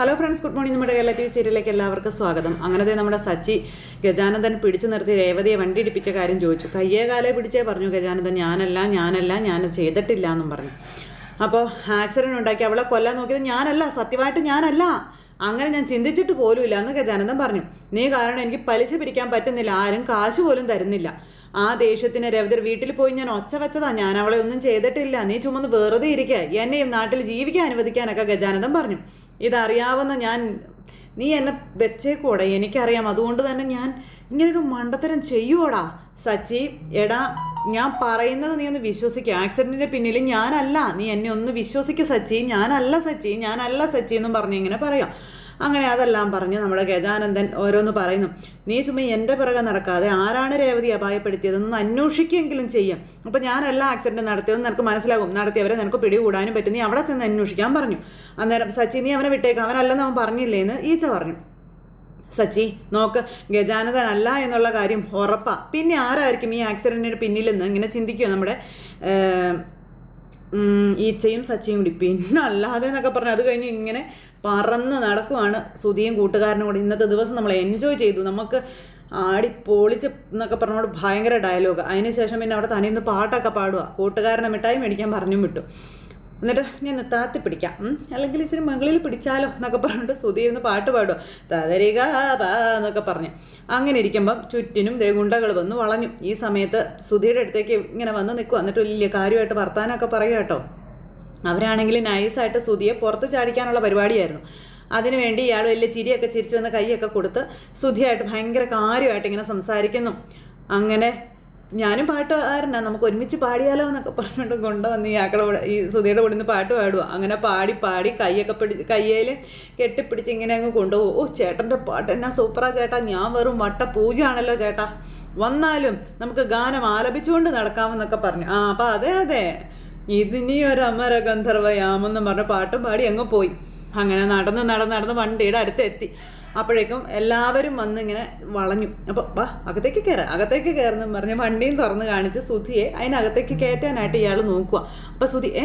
Hello friends good morning നമ്മുടെ Kerala T V സീരിയലിലേക്ക് എല്ലാവർക്കും സ്വാഗതം. അങ്ങനത്തെ നമ്മുടെ സച്ചി ഗജാനന്ദൻ പിടിച്ചു നിർത്തി രേവതിയെ വണ്ടി ഇടിപ്പിച്ച കാര്യം ചോദിച്ചു. കയ്യേ കാലേ പിടിച്ചേ പറഞ്ഞു ഗജാനന്ദൻ. ഞാനല്ല ഞാനല്ല ഞാൻ ചെയ്തിട്ടില്ല എന്നും പറഞ്ഞു. അപ്പോൾ ആക്സിഡന്റ് ഉണ്ടാക്കി അവളെ കൊല്ലാൻ നോക്കിയത് ഞാനല്ല സത്യമായിട്ട് ഞാനല്ല. അങ്ങനെ ഞാൻ ചിന്തിച്ചിട്ട് പോലുമില്ല എന്ന് ഗജാനന്ദൻ പറഞ്ഞു. നീ കാരണം എനിക്ക് പലിശ പിരിക്കാൻ പറ്റുന്നില്ല ആരും കാശ് പോലും തരുന്നില്ല. ആ ദേഷ്യത്തിന് രവിതർ വീട്ടിൽ പോയി ഞാൻ ഒച്ച വെച്ചതാ. ഞാൻ അവളെ ഒന്നും ചെയ്തിട്ടില്ല. നീ ചുമന്ന് വെറുതെ ഇരിക്കുക. എന്നെയും നാട്ടിൽ ജീവിക്കാൻ അനുവദിക്കാനൊക്കെ ഗജാനന്ദൻ പറഞ്ഞു. ഇതറിയാവുന്ന ഞാൻ നീ എന്നെ വെച്ചേക്കൂടെ എനിക്കറിയാം. അതുകൊണ്ട് തന്നെ ഞാൻ ഇങ്ങനൊരു മണ്ടത്തരം ചെയ്യുവോടാ? സച്ചി എടാ ഞാൻ പറയുന്നത് നീ ഒന്ന് വിശ്വസിക്കുക ആക്സിഡന്റിന്റെ പിന്നിൽ ഞാനല്ല. നീ എന്നെ ഒന്ന് വിശ്വസിക്കുക സച്ചി. ഞാനല്ല സച്ചി. ഞാനല്ല സച്ചി എന്നും പറഞ്ഞ് ഇങ്ങനെ പറയാം. അങ്ങനെ അതെല്ലാം പറഞ്ഞ് നമ്മുടെ ഗജാനന്ദൻ ഓരോന്ന് പറയുന്നു. നീ ചുമ്മാ എന്റെ പിറകെ നടക്കാതെ ആരാണ് രേവതി അപായപ്പെടുത്തിയതെന്ന് അന്വേഷിക്കുകയെങ്കിലും ചെയ്യാം. അപ്പോൾ എല്ലാ ആക്സിഡന്റും നടത്തിയതെന്ന് നിനക്ക് മനസ്സിലാകും. നടത്തിയവരെ നിനക്ക് പിടികൂടാനും പറ്റും. നീ അവിടെ ചെന്ന് അന്വേഷിക്കാൻ പറഞ്ഞു. അന്നേരം സച്ചി നീ അവനെ വിട്ടേക്കാം. അവനല്ലെന്ന് അവൻ പറഞ്ഞില്ലേ എന്ന് ഈച്ച പറഞ്ഞു. സച്ചി നോക്ക് ഗജാനതനല്ല എന്നുള്ള കാര്യം ഉറപ്പാണ് പിന്നെ ആരായിരിക്കും ഈ ആക്സിഡന്റിന് പിന്നിലെന്ന്? ഇങ്ങനെ ചിന്തിക്കുക നമ്മുടെ ഈച്ചയും സച്ചിയും കൂടി. പിന്നെ അല്ലാതെ എന്നൊക്കെ പറഞ്ഞു അത് കഴിഞ്ഞ് ഇങ്ങനെ പറന്ന് നടക്കുവാണ് സുധിയും കൂട്ടുകാരനും കൂടി. ഇന്നത്തെ ദിവസം നമ്മൾ എൻജോയ് ചെയ്തു. നമുക്ക് ആടി പൊളിച്ച് എന്നൊക്കെ പറഞ്ഞോട് ഭയങ്കര ഡയലോഗ് അതിനുശേഷം പിന്നെ അവിടെ തനിന്ന് പാട്ടൊക്കെ പാടുക കൂട്ടുകാരനെ മിഠായി മേടിക്കാൻ പറഞ്ഞും വിട്ടു. എന്നിട്ട് ഞാൻ താത്തി പിടിക്കാം. അല്ലെങ്കിൽ ഇച്ചിരി മുകളിൽ പിടിച്ചാലോ എന്നൊക്കെ പറഞ്ഞിട്ട് സുധി ഇരുന്ന് പാട്ട് പാടുക തതരിക എന്നൊക്കെ പറഞ്ഞ്. അങ്ങനെ ഇരിക്കുമ്പം ചുറ്റിനും ദേഗുണ്ടകൾ വന്ന് വളഞ്ഞു. ഈ സമയത്ത് സുധിയുടെ അടുത്തേക്ക് ഇങ്ങനെ വന്ന് നിൽക്കുക എന്നിട്ട് വലിയ കാര്യമായിട്ട് വർത്താനമൊക്കെ പറയുക കേട്ടോ. അവരാണെങ്കിൽ നൈസായിട്ട് സുധിയെ പുറത്ത് ചാടിക്കാനുള്ള പരിപാടിയായിരുന്നു. അതിനുവേണ്ടി ഇയാൾ വലിയ ചിരിയൊക്കെ ചിരിച്ചു വന്ന് കൈയൊക്കെ കൊടുത്ത് സുധിയായിട്ട് ഭയങ്കര കാര്യമായിട്ട് ഇങ്ങനെ സംസാരിക്കുന്നു. അങ്ങനെ ഞാനും പാട്ടുകാരനാണ് നമുക്ക് ഒരുമിച്ച് പാടിയാലോ എന്നൊക്കെ പറഞ്ഞിട്ട് കൊണ്ടുവന്ന് ഈ ആക്കളെ കൂടെ ഈ സുധയുടെ കൂടെ നിന്ന് പാട്ട് പാടുക അങ്ങനെ പാടി പാടി കൈയൊക്കെ പിടി കയ്യിൽ കെട്ടിപ്പിടിച്ച് ഇങ്ങനെ അങ്ങ് കൊണ്ടുപോകും. ഓ ചേട്ടന്റെ പാട്ട് എന്നാ സൂപ്പറാ ചേട്ടാ. ഞാൻ വെറും വട്ട പൂജയാണല്ലോ ചേട്ടാ. വന്നാലും നമുക്ക് ഗാനം ആലപിച്ചുകൊണ്ട് നടക്കാമെന്നൊക്കെ പറഞ്ഞു. ആ അപ്പം അതെ അതെ. ഇതിനി ഒരു അമര ഗന്ധർവയാമെന്ന് പറഞ്ഞ പാട്ടും പാടി അങ്ങ് പോയി. അങ്ങനെ നടന്ന് നടന്ന് നടന്ന് വണ്ടിയുടെ അടുത്ത് എത്തി അപ്പോഴേക്കും എല്ലാവരും വന്ന് ഇങ്ങനെ വളഞ്ഞു. അപ്പോൾ വാ അകത്തേക്ക് കയറാം അകത്തേക്ക് കയറുന്നു പറഞ്ഞ് വണ്ടിയും തുറന്ന് കാണിച്ച് സുധിയെ അതിനകത്തേക്ക് കയറ്റാനായിട്ട് ഇയാൾ നോക്കുക. അപ്പോൾ സുധി ഏ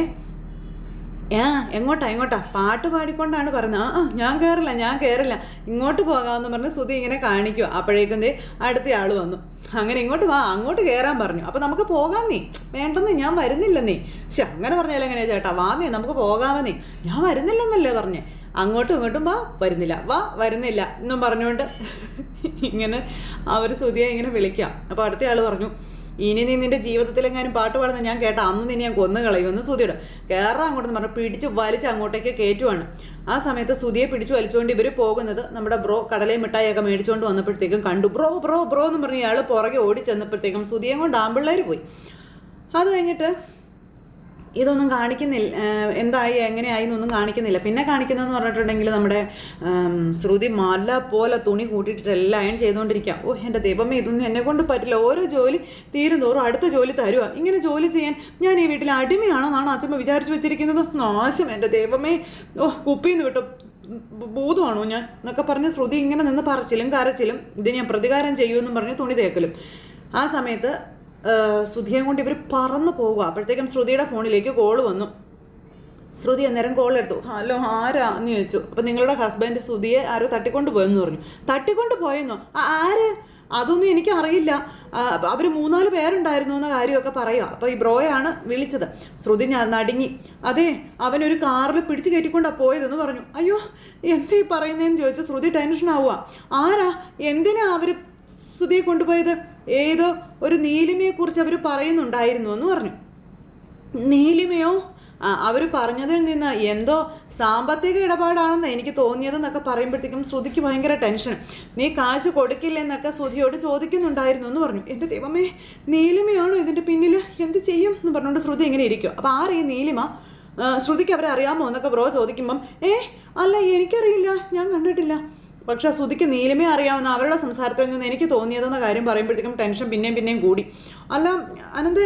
ഏ എങ്ങോട്ടാ എങ്ങോട്ടാ? പാട്ട് പാടിക്കൊണ്ടാണ് പറഞ്ഞത്. ആ ഞാൻ കയറില്ല ഞാൻ കയറില്ല ഇങ്ങോട്ട് പോകാമെന്ന് പറഞ്ഞ് സുധി ഇങ്ങനെ കാണിക്കുക. അപ്പോഴേക്കും ദേ അടുത്ത ആൾ വന്നു. അങ്ങനെ ഇങ്ങോട്ട് വാ അങ്ങോട്ട് കയറാൻ പറഞ്ഞു. അപ്പോൾ നമുക്ക് പോകാം നീ. വേണ്ടെന്ന് ഞാൻ വരുന്നില്ല നീ. പക്ഷെ അങ്ങനെ പറഞ്ഞാലും എങ്ങനെയാ ചേട്ടാ? വാ നീ നമുക്ക് പോകാമെന്നേ. ഞാൻ വരുന്നില്ലെന്നല്ലേ പറഞ്ഞേ. അങ്ങോട്ടും ഇങ്ങോട്ടും വാ വരുന്നില്ല. വാ വരുന്നില്ല എന്നും പറഞ്ഞുകൊണ്ട് ഇങ്ങനെ അവർ സുതിയെ ഇങ്ങനെ വിളിക്കാം. അപ്പോൾ അടുത്ത ആൾ പറഞ്ഞു ഇനി നീ നിന്റെ ജീവിതത്തിൽ എങ്ങാനും പാട്ട് പാടുന്ന ഞാൻ കേട്ട. അന്ന് നിന്നെ ഞാൻ കൊന്നു കളയും കളയുമെന്ന് സുതിയുടെ കയറാൻ അങ്ങോട്ടെന്ന് പറഞ്ഞു പിടിച്ച് വലിച്ച് അങ്ങോട്ടേക്ക് കയറ്റുവാണ്. ആ സമയത്ത് സുതിയെ പിടിച്ച് വലിച്ചുകൊണ്ട് ഇവർ പോകുന്നത് നമ്മുടെ ബ്രോ കടലയും മിഠായിയൊക്കെ മേടിച്ചുകൊണ്ട് വന്നപ്പോഴത്തേക്കും കണ്ടു. ബ്രോ ബ്രോ ബ്രോ എന്ന് പറഞ്ഞ് ഇയാൾ പുറകെ ഓടി ചെന്നപ്പോഴത്തേക്കും സുതിയെ കൊണ്ട് ആമ്പിള്ളേർ പോയി. അത് കഴിഞ്ഞിട്ട് ഇതൊന്നും കാണിക്കുന്നില്ല എന്തായി എങ്ങനെയായി എന്നൊന്നും കാണിക്കുന്നില്ല. പിന്നെ കാണിക്കുന്നതെന്ന് പറഞ്ഞിട്ടുണ്ടെങ്കിൽ നമ്മുടെ ശ്രുതി മല പോലെ തുണി കൂട്ടിയിട്ട് എല്ലാം അയൺ ചെയ്തുകൊണ്ടിരിക്കുക. ഓ എന്റെ ദൈവമേ ഇതൊന്നും എന്നെ കൊണ്ട് പറ്റില്ല. ഓരോ ജോലി തീരും തോറും അടുത്ത ജോലി തരുക. ഇങ്ങനെ ജോലി ചെയ്യാൻ ഞാൻ ഈ വീട്ടിൽ അടിമയാണെന്നാണ് അച്ഛമ്മ വിചാരിച്ചു വെച്ചിരിക്കുന്നത്. നാശം എന്റെ ദൈവമേ. ഓ കുപ്പിന്ന് വിട്ടു. ഭൂതമാണോ ഞാൻ? എന്നൊക്കെ പറഞ്ഞ് ശ്രുതി ഇങ്ങനെ നിന്ന് പറച്ചിലും കരച്ചിലും ഇത് ഞാൻ പ്രതികാരം ചെയ്യുമെന്നും പറഞ്ഞ് തുണി തേക്കലും. ആ സമയത്ത് ശ്രുതിയെ കൊണ്ട് ഇവർ പറന്നു പോവുക. അപ്പോഴത്തേക്കും ശ്രുതിയുടെ ഫോണിലേക്ക് കോൾ വന്നു. ശ്രുതി അന്നേരം കോൾ എടുത്തു. ഹലോ ആരാ? എന്ന് ചോദിച്ചു. അപ്പം നിങ്ങളുടെ ഹസ്ബൻഡ് ശ്രുതിയെ ആരോ തട്ടിക്കൊണ്ട് പോയെന്ന് പറഞ്ഞു. തട്ടിക്കൊണ്ട് പോയെന്നോ? "ആ, ആര്? അതൊന്നും എനിക്ക് അറിയില്ല. അവർ മൂന്നാൽ പേരുണ്ടായിരുന്നു എന്ന കാര്യമൊക്കെ പറയുക. അപ്പോൾ ഈ ബ്രോയാണ് വിളിച്ചത്. ശ്രുതി നടുങ്ങി. അതെ അവനൊരു കാറിൽ പിടിച്ച് കയറ്റിക്കൊണ്ടാണ് പോയതെന്ന് പറഞ്ഞു. അയ്യോ എന്താ ഈ പറയുന്നതെന്ന് ചോദിച്ചു. ശ്രുതി ടെൻഷൻ ആവുക ആരാ? എന്തിനാ അവർ ശ്രുതിയെ കൊണ്ടുപോയത്? ഏതോ ഒരു നീലിമയെ കുറിച്ച് അവർ പറയുന്നുണ്ടായിരുന്നു എന്ന് പറഞ്ഞു. നീലിമയോ? അവർ പറഞ്ഞതിൽ നിന്ന് എന്തോ സാമ്പത്തിക ഇടപാടാണെന്ന് എനിക്ക് തോന്നിയതെന്നൊക്കെ പറയുമ്പോഴത്തേക്കും ശ്രുതിക്ക് ഭയങ്കര ടെൻഷൻ. നീ കാശ് കൊടുക്കില്ലെന്നൊക്കെ ശ്രുതിയോട് ചോദിക്കുന്നുണ്ടായിരുന്നു എന്ന് പറഞ്ഞു. എന്റെ ദൈവമേ നീലിമയാണോ ഇതിന്റെ പിന്നിൽ എന്ത് ചെയ്യും? എന്ന് പറഞ്ഞുകൊണ്ട് ശ്രുതി ഇങ്ങനെ ഇരിക്കും. അപ്പോൾ ആരെ നീലിമ? ശ്രുതിക്ക് അവരെ അറിയാമോ? എന്നൊക്കെ ബ്രോ ചോദിക്കുമ്പം ഏ അല്ല എനിക്കറിയില്ല. ഞാൻ കണ്ടിട്ടില്ല. പക്ഷെ ശ്രുതിക്ക് നീലിമയെ അറിയാവുന്ന അവരുടെ സംസാരത്തിൽ നിന്ന് എനിക്ക് തോന്നിയതെന്ന കാര്യം പറയുമ്പോഴത്തേക്കും ടെൻഷൻ പിന്നെയും പിന്നെയും കൂടി. അല്ല അനന്ത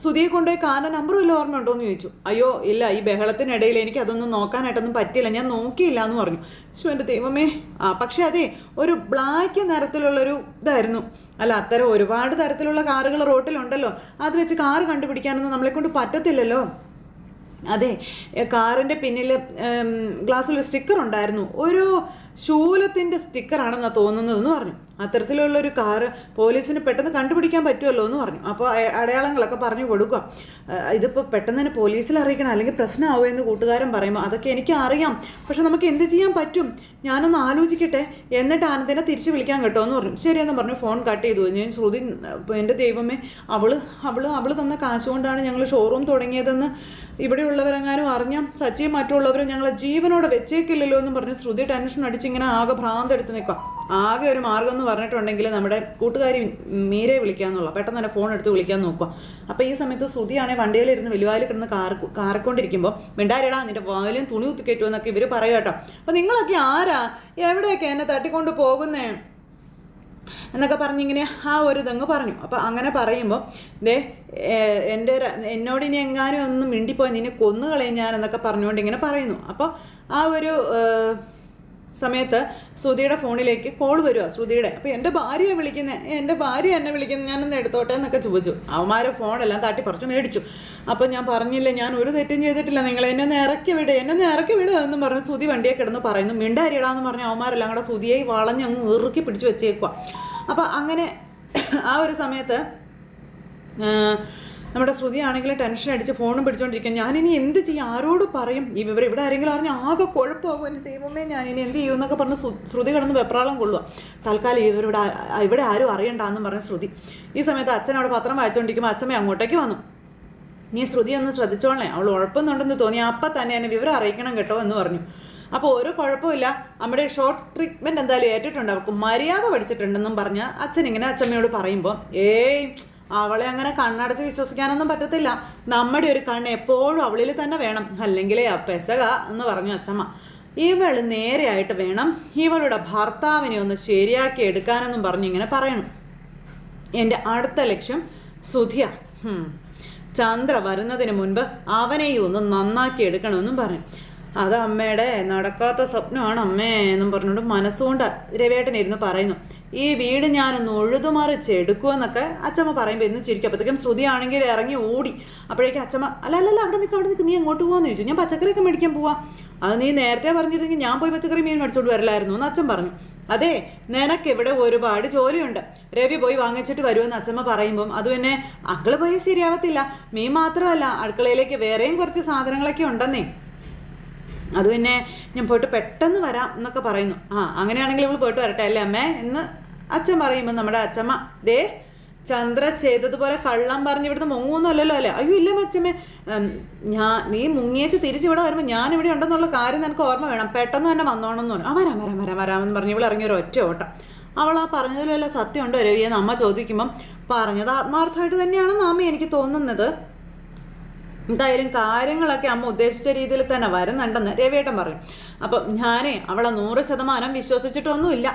ശ്രുതിയെ കൊണ്ടുപോയി കാറിന്റെ നമ്പർ വല്ല ഓർമ്മയുണ്ടോ എന്ന് ചോദിച്ചു. അയ്യോ ഇല്ല ഈ ബഹളത്തിനിടയിൽ എനിക്ക് അതൊന്നും നോക്കാനായിട്ടൊന്നും പറ്റില്ല ഞാൻ നോക്കിയില്ല എന്ന് പറഞ്ഞു. ശോ എന്റെ ദൈവമേ. ആ പക്ഷേ അതെ ഒരു ബ്ലാക്ക് നിറത്തിലുള്ളൊരു ഇതായിരുന്നു. അല്ല അത്തരം ഒരുപാട് തരത്തിലുള്ള കാറുകൾ റോട്ടിലുണ്ടല്ലോ. അത് വെച്ച് കാറ് കണ്ടുപിടിക്കാനൊന്നും നമ്മളെ കൊണ്ട് പറ്റത്തില്ലല്ലോ. അതെ കാറിന്റെ പിന്നിൽ ഗ്ലാസ്സിൽ സ്റ്റിക്കർ ഉണ്ടായിരുന്നു. ഒരു ശൂലത്തിന്റെ സ്റ്റിക്കറാണെന്നാണ് തോന്നുന്നതെന്ന് പറഞ്ഞു. അത്തരത്തിലുള്ള ഒരു കാറ് പോലീസിന് പെട്ടെന്ന് കണ്ടുപിടിക്കാൻ പറ്റുമല്ലോ എന്ന് പറഞ്ഞു. അപ്പോൾ അടയാളങ്ങളൊക്കെ പറഞ്ഞു കൊടുക്കുക. ഇതിപ്പോൾ പെട്ടെന്ന് തന്നെ പോലീസിൽ അറിയിക്കണം. അല്ലെങ്കിൽ പ്രശ്നമാവും എന്ന് കൂട്ടുകാരൻ പറയുമ്പോൾ അതൊക്കെ എനിക്ക് അറിയാം. പക്ഷെ നമുക്ക് എന്ത് ചെയ്യാൻ പറ്റും? ഞാനൊന്ന് ആലോചിക്കട്ടെ. എന്നിട്ട് ആനന്ദിനെ തിരിച്ച് വിളിക്കാൻ കേട്ടോ എന്ന് പറഞ്ഞു. ശരിയെന്ന് പറഞ്ഞു. ഫോൺ കട്ട് ചെയ്തു. ഞാൻ ശ്രുതി എന്റെ ദൈവമേ അവൾ അവൾ അവൾ തന്ന കാശ് കൊണ്ടാണ് ഞങ്ങൾ ഷോറൂം തുടങ്ങിയതെന്ന് ഇവിടെയുള്ളവരെങ്ങാനും അറിഞ്ഞാൽ സച്ചിയും മറ്റുള്ളവരും ഞങ്ങളെ ജീവനോടെ വെച്ചേക്കില്ലല്ലോ എന്ന് പറഞ്ഞ് ശ്രുതി ടെൻഷൻ അടിച്ച് ഇങ്ങനെ ആകെ ഭ്രാന്തെടുത്ത് നിൽക്കാം ആകെ ഒരു മാർഗം എന്ന് പറഞ്ഞിട്ടുണ്ടെങ്കിൽ നമ്മുടെ കൂട്ടുകാരി മീരെ വിളിക്കാന്നുള്ള പെട്ടെന്ന് തന്നെ ഫോൺ എടുത്ത് വിളിക്കാൻ നോക്കുക അപ്പോൾ ഈ സമയത്ത് സുതിയാണെ വണ്ടിയിലിരുന്ന് വലിവാലിൽ കിടന്ന് കാർ കാറിക്കൊണ്ടിരിക്കുമ്പോൾ മിണ്ടാരിടാ നിന്റെ വായിലും തുണി കുത്തിക്കയറ്റുമെന്നൊക്കെ ഇവർ പറയും കേട്ടോ. അപ്പോൾ നിങ്ങളൊക്കെ ആരാ? എവിടെയൊക്കെ എന്നെ തട്ടിക്കൊണ്ട് പോകുന്നേ? എന്നൊക്കെ പറഞ്ഞിങ്ങനെ ആ ഒരു ഇതങ്ങ് പറഞ്ഞു. അപ്പോൾ അങ്ങനെ പറയുമ്പോൾ ദേ എന്റെ എന്നോട് ഇനി എങ്ങാനും ഒന്ന് മിണ്ടിപ്പോയി നിന്നെ കൊന്നുകളയും ഞാൻ എന്നൊക്കെ പറഞ്ഞുകൊണ്ട് ഇങ്ങനെ പറയുന്നു. അപ്പോൾ ആ ഒരു സമയത്ത് ശ്രുതിയുടെ ഫോണിലേക്ക് കോൾ വരിക ശ്രുതിയുടെ അപ്പോൾ എന്റെ ഭാര്യയെ വിളിക്കുന്നത് എന്റെ ഭാര്യ എന്നെ വിളിക്കുന്നത് ഞാനൊന്ന് എടുത്തോട്ടെ എന്നൊക്കെ ചോദിച്ചു. അവന്മാരെ ഫോണെല്ലാം തട്ടി പറിച്ചു മേടിച്ചു. അപ്പോൾ ഞാൻ പറഞ്ഞില്ല ഞാൻ ഒരു തെറ്റും ചെയ്തിട്ടില്ല നിങ്ങൾ എന്നെ ഒന്ന് ഇറക്കി വിട് എന്നെ ഒന്ന് ഇറക്കി വിട് എന്ന് പറഞ്ഞ് ശ്രുതി വണ്ടിയെ കിടന്ന് പറയുന്നു. മിണ്ടാരിടാന്ന് പറഞ്ഞ് അവന്മാരെല്ലാം കൂടെ ശ്രുതിയെ വളഞ്ഞ് അങ്ങ് ഇറുക്കി പിടിച്ചു വെച്ചേക്കുക അപ്പോൾ അങ്ങനെ ആ ഒരു സമയത്ത് നമ്മുടെ ശ്രുതി ആണെങ്കിൽ ടെൻഷൻ അടിച്ച് ഫോണും പിടിച്ചോണ്ടിരിക്കും ഞാനിനി എന്ത് ചെയ്യും? ആരോട് പറയും? ഈ വിവരം ഇവിടെ ആരെങ്കിലും അറിഞ്ഞാൽ ആകെ കുഴപ്പമാകും എന്റെ ദൈവമേ ഞാനിനി എന്ത് ചെയ്യും എന്നൊക്കെ പറഞ്ഞ് ശ്രുതി കിടന്ന് വെപ്രാളം കൊള്ളുക തൽക്കാലം ഇവരിവിടെ ഇവിടെ ആരും അറിയണ്ടാന്ന് പറഞ്ഞ ശ്രുതി. ഈ സമയത്ത് അച്ഛൻ അവിടെ പത്രം വായിച്ചുകൊണ്ടിരിക്കുമ്പോൾ അച്ഛമ്മ അങ്ങോട്ടേക്ക് വന്നു. നീ ശ്രുതി ഒന്ന് ശ്രദ്ധിച്ചോളേ അവൾ ഉഴപ്പുന്നുണ്ടെന്ന് തോന്നി. അപ്പം തന്നെ എന്നെ വിവരം അറിയിക്കണം കേട്ടോ എന്ന് പറഞ്ഞു. അപ്പോൾ ഒരു കുഴപ്പമില്ല നമ്മുടെ ഷോർട്ട് ട്രീറ്റ്മെന്റ് എന്തായാലും ഏറ്റിട്ടുണ്ട്. അവർക്ക് മര്യാദ പഠിച്ചിട്ടുണ്ടെന്നും പറഞ്ഞ് അച്ഛൻ ഇങ്ങനെ അച്ഛമ്മയോട് പറയുമ്പോൾ ഏയ് അവളെ അങ്ങനെ കണ്ണടച്ച് വിശ്വസിക്കാനൊന്നും പറ്റത്തില്ല. നമ്മുടെ ഒരു കണ്ണ് എപ്പോഴും അവളിൽ തന്നെ വേണം. അല്ലെങ്കിലേ ആ പെസക എന്ന് പറഞ്ഞു അച്ഛമ്മ ഇവൾ നേരെയായിട്ട് വേണം ഇവളുടെ ഭർത്താവിനെ ഒന്ന് ശരിയാക്കി എടുക്കാനെന്നും പറഞ്ഞ് ഇങ്ങനെ പറയണം. എന്റെ അടുത്ത ലക്ഷ്യം സുധിയ. ചന്ദ്ര വരുന്നതിന് മുൻപ് അവനെയും ഒന്ന് നന്നാക്കി എടുക്കണമെന്നും പറഞ്ഞു. അത് അമ്മയുടെ നടക്കാത്ത സ്വപ്നമാണ് അമ്മേ എന്നും പറഞ്ഞുകൊണ്ട് മനസ്സുകൊണ്ട് രവേട്ടനിരുന്ന് പറയുന്നു. ഈ വീട് ഞാനൊന്ന് ഉഴുതുമറിച്ചെടുക്കുമെന്നൊക്കെ അച്ഛമ്മ പറയുമ്പോൾ ഇന്ന് ചിരിക്കും. അപ്പോഴത്തേക്കും ശ്രുതി ആണെങ്കിൽ ഇറങ്ങി ഓടി. അപ്പോഴേക്കും അച്ചമ്മ അല്ല അല്ല അല്ല അവിടെ നിൽക്കുക അവിടെ നിൽക്കുക നീ എങ്ങോട്ട് പോകാന്ന് ചോദിച്ചു. ഞാൻ പച്ചക്കറിയൊക്കെ മേടിക്കാൻ പോവാ. അത് നീ നേരത്തെ പറഞ്ഞിരുന്നെങ്കിൽ ഞാൻ പോയി പച്ചക്കറി മീൻ മേടിച്ചോണ്ട് വരില്ലായിരുന്നു എന്ന് അച്ഛൻ പറഞ്ഞു. അതെ നിനക്ക് ഇവിടെ ഒരുപാട് ജോലിയുണ്ട്. രവി പോയി വാങ്ങിച്ചിട്ട് വരുമെന്ന് അച്ഛമ്മ പറയുമ്പം അത് പിന്നെ അങ്കിൾ പോയി ശരിയാവത്തില്ല. മീൻ മാത്രമല്ല അടുക്കളയിലേക്ക് വേറെയും കുറച്ച് സാധനങ്ങളൊക്കെ ഉണ്ടെന്നേ. അത് പിന്നെ ഞാൻ പോയിട്ട് പെട്ടെന്ന് വരാം എന്നൊക്കെ പറയുന്നു. ആ അങ്ങനെയാണെങ്കിൽ ഇവൾ പോയിട്ട് വരട്ടെ അല്ലേ അമ്മേ? എന്ന് അച്ഛൻ പറയുമ്പോൾ നമ്മുടെ അച്ഛമ്മ ദേ ചന്ദ്ര ചെയ്തതുപോലെ കള്ളം പറഞ്ഞ് ഇവിടുന്ന് മുങ്ങുന്നല്ലോ അല്ലേ? അയ്യോ ഇല്ല മച്ചമ്മേ ഞാൻ നീ മുങ്ങിയേച്ച് തിരിച്ചിവിടെ വരുമ്പോൾ ഞാൻ ഇവിടെ ഉണ്ടെന്നുള്ള കാര്യം നിനക്ക് ഓർമ്മ വേണം. പെട്ടെന്ന് തന്നെ വന്നോണം എന്ന് പറഞ്ഞു. ആ വരാം വരാം വരാം വരാമെന്ന് പറഞ്ഞ് ഇവിടെ ഇറങ്ങിയ ഒരു ഒറ്റ ഓട്ടം. അവൾ ആ പറഞ്ഞതിൽ സത്യം സത്യമുണ്ടോ രവിയെന്ന് അമ്മ ചോദിക്കുമ്പം പറഞ്ഞത് ആത്മാർത്ഥമായിട്ട് തന്നെയാണെന്ന് അമ്മ എനിക്ക് തോന്നുന്നത്. എന്തായാലും കാര്യങ്ങളൊക്കെ അമ്മ ഉദ്ദേശിച്ച രീതിയിൽ തന്നെ വരുന്നുണ്ടെന്ന് രവിയേട്ടൻ പറയും. അപ്പം ഞാനേ അവളെ നൂറ് ശതമാനം വിശ്വസിച്ചിട്ടൊന്നുമില്ല.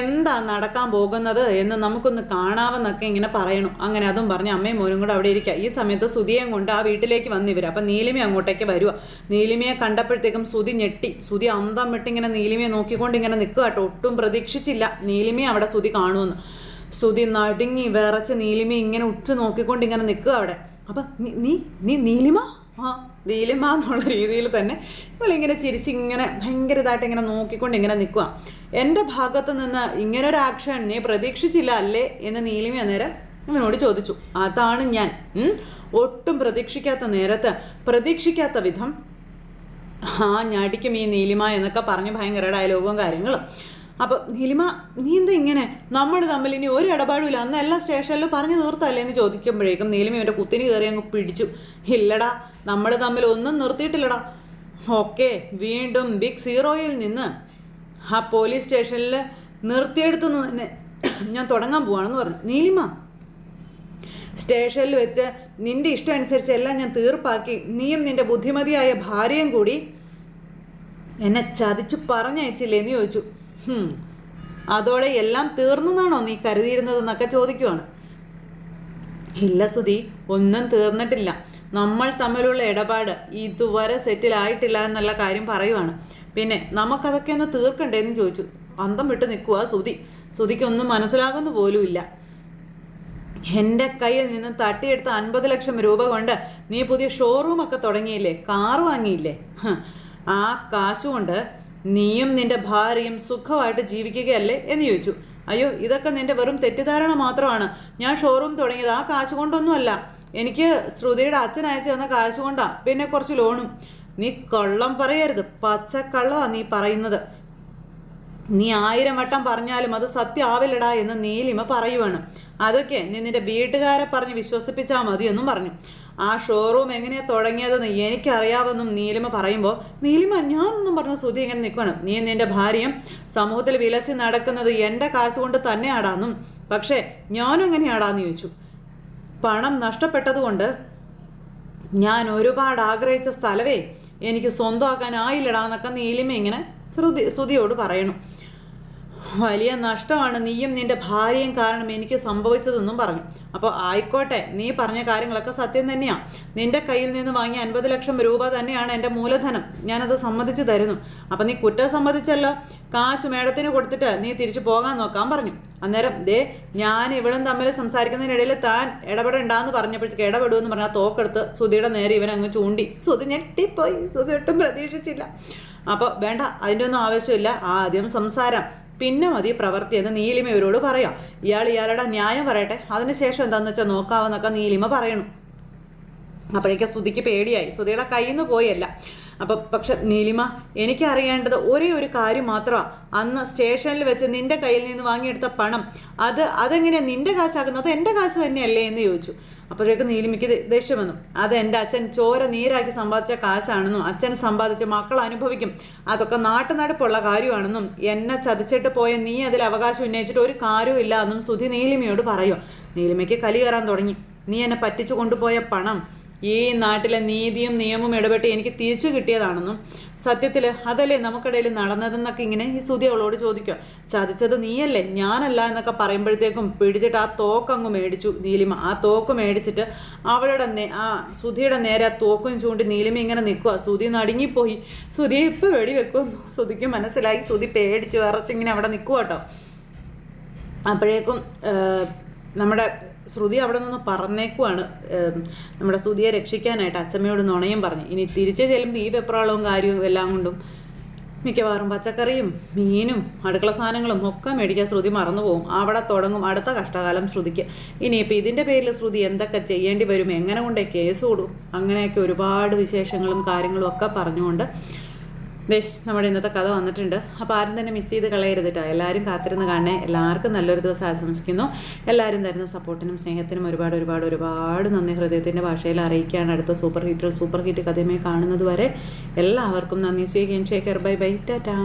എന്താ നടക്കാൻ പോകുന്നത് എന്ന് നമുക്കൊന്ന് കാണാവെന്നൊക്കെ ഇങ്ങനെ പറയണു. അങ്ങനെ അതും പറഞ്ഞ് അമ്മയും മോനും കൂടെ അവിടെ ഇരിക്കുക ഈ സമയത്ത് സുതിയേയും കൊണ്ട് ആ വീട്ടിലേക്ക് വന്നിവർ അപ്പം നീലിമ അങ്ങോട്ടേക്ക് വരുക നീലിമയെ കണ്ടപ്പോഴത്തേക്കും സുതി ഞെട്ടി. സുതി അന്തം വിട്ട് ഇങ്ങനെ നീലിമയെ നോക്കിക്കൊണ്ട് ഇങ്ങനെ നിൽക്കുക കേട്ടോ. ഒട്ടും പ്രതീക്ഷിച്ചില്ല നീലിമയെ അവിടെ സുതി കാണുമെന്ന്. സുതി നടുങ്ങി വിറച്ച് നീലിമയെ ഇങ്ങനെ ഉറ്റു നോക്കിക്കൊണ്ട് ഇങ്ങനെ നിൽക്കുക അവിടെ. അപ്പൊ നീ- നീ നീലിമ? ആ നീലിമ എന്നുള്ള രീതിയിൽ തന്നെ ഇവളിങ്ങനെ ചിരിച്ചിങ്ങനെ ഭയങ്കര ഇതായിട്ട് ഇങ്ങനെ നോക്കിക്കൊണ്ട് ഇങ്ങനെ നിൽക്കുക എന്റെ ഭാഗത്ത് നിന്ന് ഇങ്ങനെ ഒരു ആക്ഷൻ നീ പ്രതീക്ഷിച്ചില്ല അല്ലേ? എന്ന് നീലിമ അന്നേരം ഇവനോട് ചോദിച്ചു. അതാണ് ഞാൻ. ഒട്ടും പ്രതീക്ഷിക്കാത്ത നേരത്ത് പ്രതീക്ഷിക്കാത്ത വിധം. ആ ഞാടിക്കും ഈ നീലിമ എന്നൊക്കെ പറഞ്ഞ് ഭയങ്കര ഡയലോഗും കാര്യങ്ങളും. അപ്പോൾ നിലിമ നീ എന്താ ഇങ്ങനെ? നമ്മൾ തമ്മിൽ ഇനി ഒരു ഇടപാടും ഇല്ല അന്ന് എല്ലാ സ്റ്റേഷനിലും പറഞ്ഞു തീർത്തല്ലേ എന്ന് ചോദിക്കുമ്പോഴേക്കും നീലിമ എന്റെ കുത്തിന് കയറി അങ്ങ് പിടിച്ചു. ഇല്ലടാ നമ്മൾ തമ്മിൽ ഒന്നും നിർത്തിയിട്ടില്ലടാ. ഓക്കെ വീണ്ടും ബിഗ് സീറോയിൽ നിന്ന് ആ പോലീസ് സ്റ്റേഷനിൽ നിർത്തിയെടുത്തു തന്നെ ഞാൻ തുടങ്ങാൻ പോവാണെന്ന് പറഞ്ഞു. നീലിമ സ്റ്റേഷനിൽ വെച്ച് നിന്റെ ഇഷ്ടം അനുസരിച്ച് എല്ലാം ഞാൻ തീർപ്പാക്കി. നീയും നിന്റെ ബുദ്ധിമതിയായ ഭാര്യയും കൂടി എന്നെ ചതിച്ചു പറഞ്ഞയച്ചില്ലേ എന്ന് ചോദിച്ചു. അതോടെ എല്ലാം തീർന്നതാണോ നീ കരുതിയിരുന്നതെന്നൊക്കെ ചോദിക്കുവാണ്. ഇല്ല സുധി ഒന്നും തീർന്നിട്ടില്ല. നമ്മൾ തമ്മിലുള്ള ഇടപാട് ഇതുവരെ സെറ്റിൽ ആയിട്ടില്ല എന്നുള്ള കാര്യം പറയുവാണ്. പിന്നെ നമുക്കതൊക്കെ ഒന്ന് തീർക്കണ്ടേ എന്ന് ചോദിച്ചു. അന്തം വിട്ട് നിൽക്കുക സുധി. സുധിക്കൊന്നും മനസ്സിലാകുന്നു പോലുമില്ല. എന്റെ കയ്യിൽ നിന്ന് തട്ടിയെടുത്ത അൻപത് ലക്ഷം രൂപ കൊണ്ട് നീ പുതിയ ഷോറൂമൊക്കെ തുടങ്ങിയില്ലേ? കാർ വാങ്ങിയില്ലേ? ആ കാശുകൊണ്ട് നീയും നിന്റെ ഭാര്യയും സുഖമായിട്ട് ജീവിക്കുകയല്ലേ എന്ന് ചോദിച്ചു. അയ്യോ ഇതൊക്കെ നിന്റെ വെറും തെറ്റിദ്ധാരണ മാത്രമാണ്. ഞാൻ ഷോറൂം തുടങ്ങിയത് ആ കാശ് കൊണ്ടൊന്നുമല്ല. എനിക്ക് ശ്രുതിയുടെ അച്ഛൻ അയച്ചു തന്ന കാശ് കൊണ്ടാ പിന്നെ കുറച്ച് ലോണും നീ കള്ളം പറയരുത്. പച്ചക്കള്ളാ നീ പറയുന്നത്. നീ ആയിരം വട്ടം പറഞ്ഞാലും അത് സത്യമാവില്ലടാ എന്ന് നീലിമ പറയുവാണ്. അതൊക്കെ നീ നിന്റെ വീട്ടുകാരെ പറഞ്ഞ് വിശ്വസിപ്പിച്ചാൽ മതി എന്നും പറഞ്ഞു. ആ ഷോറൂം എങ്ങനെയാണ് തുടങ്ങിയതെന്ന് എനിക്കറിയാമെന്നും നീലിമ പറയുമ്പോൾ നീലിമ ഞാനൊന്നും പറഞ്ഞ ശ്രുതി ഇങ്ങനെ നിൽക്കണം നീ നിന്റെ ഭാര്യയും സമൂഹത്തിൽ വിലസി നടക്കുന്നത് എന്റെ കാശ് കൊണ്ട് തന്നെയാടാന്നും. പക്ഷേ ഞാനും എങ്ങനെയാടാന്ന് ചോദിച്ചു. പണം നഷ്ടപ്പെട്ടതുകൊണ്ട് ഞാൻ ഒരുപാട് ആഗ്രഹിച്ച സ്ഥലവേ എനിക്ക് സ്വന്തമാക്കാനായില്ലടാന്നൊക്കെ നീലിമ ഇങ്ങനെ ശ്രുതി ശ്രുതിയോട് പറയണം. വലിയ നഷ്ടമാണ്. നീയും നിന്റെ ഭാര്യയും കാരണം എനിക്ക് സംഭവിച്ചതെന്നും പറഞ്ഞു. അപ്പോൾ ആയിക്കോട്ടെ നീ പറഞ്ഞ കാര്യങ്ങളൊക്കെ സത്യം തന്നെയാണ് നിന്റെ കയ്യിൽ നിന്ന് വാങ്ങിയ അൻപത് ലക്ഷം രൂപ തന്നെയാണ് എന്റെ മൂലധനം. ഞാനത് സമ്മതിച്ചു തരുന്നു. അപ്പം നീ കുറ്റം സമ്മതിച്ചല്ലോ? കാശ് മേഡത്തിന് കൊടുത്തിട്ട് നീ തിരിച്ചു പോകാൻ നോക്കാൻ പറഞ്ഞു. അന്നേരം ദേ ഞാൻ ഇവളും തമ്മിൽ സംസാരിക്കുന്നതിനിടയിൽ താൻ ഇടപെടണ്ടെന്ന് പറഞ്ഞപ്പോഴത്തേക്ക് ഇടപെടുമെന്ന് പറഞ്ഞാൽ തോക്കെടുത്ത് സുധിയുടെ നേരെ ഇവൻ അങ്ങ് ചൂണ്ടി. സുധി ഞെട്ടിപ്പോയി സുധി ഒട്ടും പ്രതീക്ഷിച്ചില്ല. അപ്പോൾ വേണ്ട അതിന്റെ ഒന്നും ആവശ്യമില്ല. ആദ്യം സംസാരം. പിന്നെ മതി പ്രവൃത്തി എന്ന് നീലിമ ഇവരോട് പറയാം. ഇയാൾ ഇയാളുടെ ന്യായം പറയട്ടെ. അതിനുശേഷം എന്താണെന്ന് വെച്ചാൽ നോക്കാവെന്നൊക്കെ നീലിമ പറയണം. അപ്പോഴേക്കും ശ്രുതിക്ക് പേടിയായി. ശ്രുതിയുടെ കയ്യിൽ നിന്ന് പോയല്ല അപ്പം പക്ഷെ നീലിമ എനിക്കറിയേണ്ടത് ഒരേ ഒരു കാര്യം മാത്രമാണ് അന്ന് സ്റ്റേഷനിൽ വെച്ച് നിന്റെ കയ്യിൽ നിന്ന് വാങ്ങിയെടുത്ത പണം. അത് അതെങ്ങനെയാണ് നിന്റെ കാശാക്കുന്നത്? എന്റെ കാശ് തന്നെയല്ലേ എന്ന് ചോദിച്ചു. അപ്പോഴേക്കും നീലിമിക്ക് ദേഷ്യം വന്നു. അത് എന്റെ അച്ഛൻ ചോര നീരാക്കി സമ്പാദിച്ച കാശാണെന്നും അച്ഛൻ സമ്പാദിച്ച മക്കൾ അനുഭവിക്കും. അതൊക്കെ നാട്ടുനടപ്പുള്ള കാര്യമാണെന്നും എന്നെ ചതിച്ചിട്ട് പോയ നീ അതിൽ അവകാശം ഉന്നയിച്ചിട്ട് ഒരു കാര്യവും ഇല്ല എന്നും സുധി നീലിമയോട് പറയുക നീലിമയ്ക്ക് കലി കയറാൻ തുടങ്ങി. നീ എന്നെ പറ്റിച്ചു കൊണ്ടുപോയ പണം ഈ നാട്ടിലെ നീതിയും നിയമവും ഇടപെട്ട് എനിക്ക് തിരിച്ചു കിട്ടിയതാണെന്നും സത്യത്തിൽ അതല്ലേ നമുക്കിടയിൽ നടന്നതെന്നൊക്കെ ഇങ്ങനെ ഈ സുതി അവളോട് ചോദിക്കുക. ചതിച്ചത് നീയല്ലേ? ഞാനല്ല എന്നൊക്കെ പറയുമ്പോഴത്തേക്കും പിടിച്ചിട്ട് ആ തോക്കങ്ങ് മേടിച്ചു നീലിമ. ആ തോക്ക് മേടിച്ചിട്ട് അവളുടെ നേ ആ സുധിയുടെ നേരെ ആ തോക്കും ചൂണ്ടി നീലിമ ഇങ്ങനെ നിൽക്കുക. സുധി നടുങ്ങിപ്പോയി. സുധിയെ ഇപ്പം വെടിവെക്കുമെന്ന് സുധിക്ക് മനസ്സിലായി. സുധി പേടിച്ച് വിറച്ചിങ്ങനെ അവിടെ നിൽക്കുക കേട്ടോ അപ്പോഴേക്കും നമ്മുടെ ശ്രുതി അവിടെ നിന്ന് പറഞ്ഞേക്കുവാണ്. നമ്മുടെ ശ്രുതിയെ രക്ഷിക്കാനായിട്ട് അച്ഛമ്മയോട് നുണയും പറഞ്ഞു. ഇനി തിരിച്ചു ചെല്ലുമ്പോൾ ഈ വെപ്രാളവും കാര്യവും എല്ലാം കൊണ്ടും മിക്കവാറും പച്ചക്കറിയും മീനും അടുക്കള സാധനങ്ങളും ഒക്കെ മേടിക്കാൻ ശ്രുതി മറന്നു പോകും അവിടെ തുടങ്ങും അടുത്ത കഷ്ടകാലം ശ്രുതിക്ക്. ഇനിയിപ്പോൾ ഇതിന്റെ പേരിൽ ശ്രുതി എന്തൊക്കെ ചെയ്യേണ്ടി വരും എങ്ങനെ കൊണ്ടേ കേസ് കൊടുക്കും അങ്ങനെയൊക്കെ ഒരുപാട് വിശേഷങ്ങളും കാര്യങ്ങളും ഒക്കെ പറഞ്ഞുകൊണ്ട് ദേ നമ്മുടെ ഇന്നത്തെ കഥ വന്നിട്ടുണ്ട്. അപ്പോൾ ആരും തന്നെ മിസ് ചെയ്ത് കളയരുത് എല്ലാവരും കാത്തിരുന്ന് കാണേ എല്ലാവർക്കും നല്ലൊരു ദിവസം ആശംസിക്കുന്നു. എല്ലാവരും തരുന്ന സപ്പോർട്ടിനും സ്നേഹത്തിനും ഒരുപാട് ഒരുപാട് ഒരുപാട് നന്ദി. ഹൃദയത്തിന്റെ ഭാഷയിൽ അറിയിക്കുകയാണ് അടുത്ത സൂപ്പർ ഹിറ്റ് സൂപ്പർ ഹിറ്റ് കഥയുമായി കാണുന്നത് വരെ. എല്ലാവർക്കും നന്ദി. സ്വീകരിച്ചേക്കർ ബൈ ബൈ ടാറ്റാ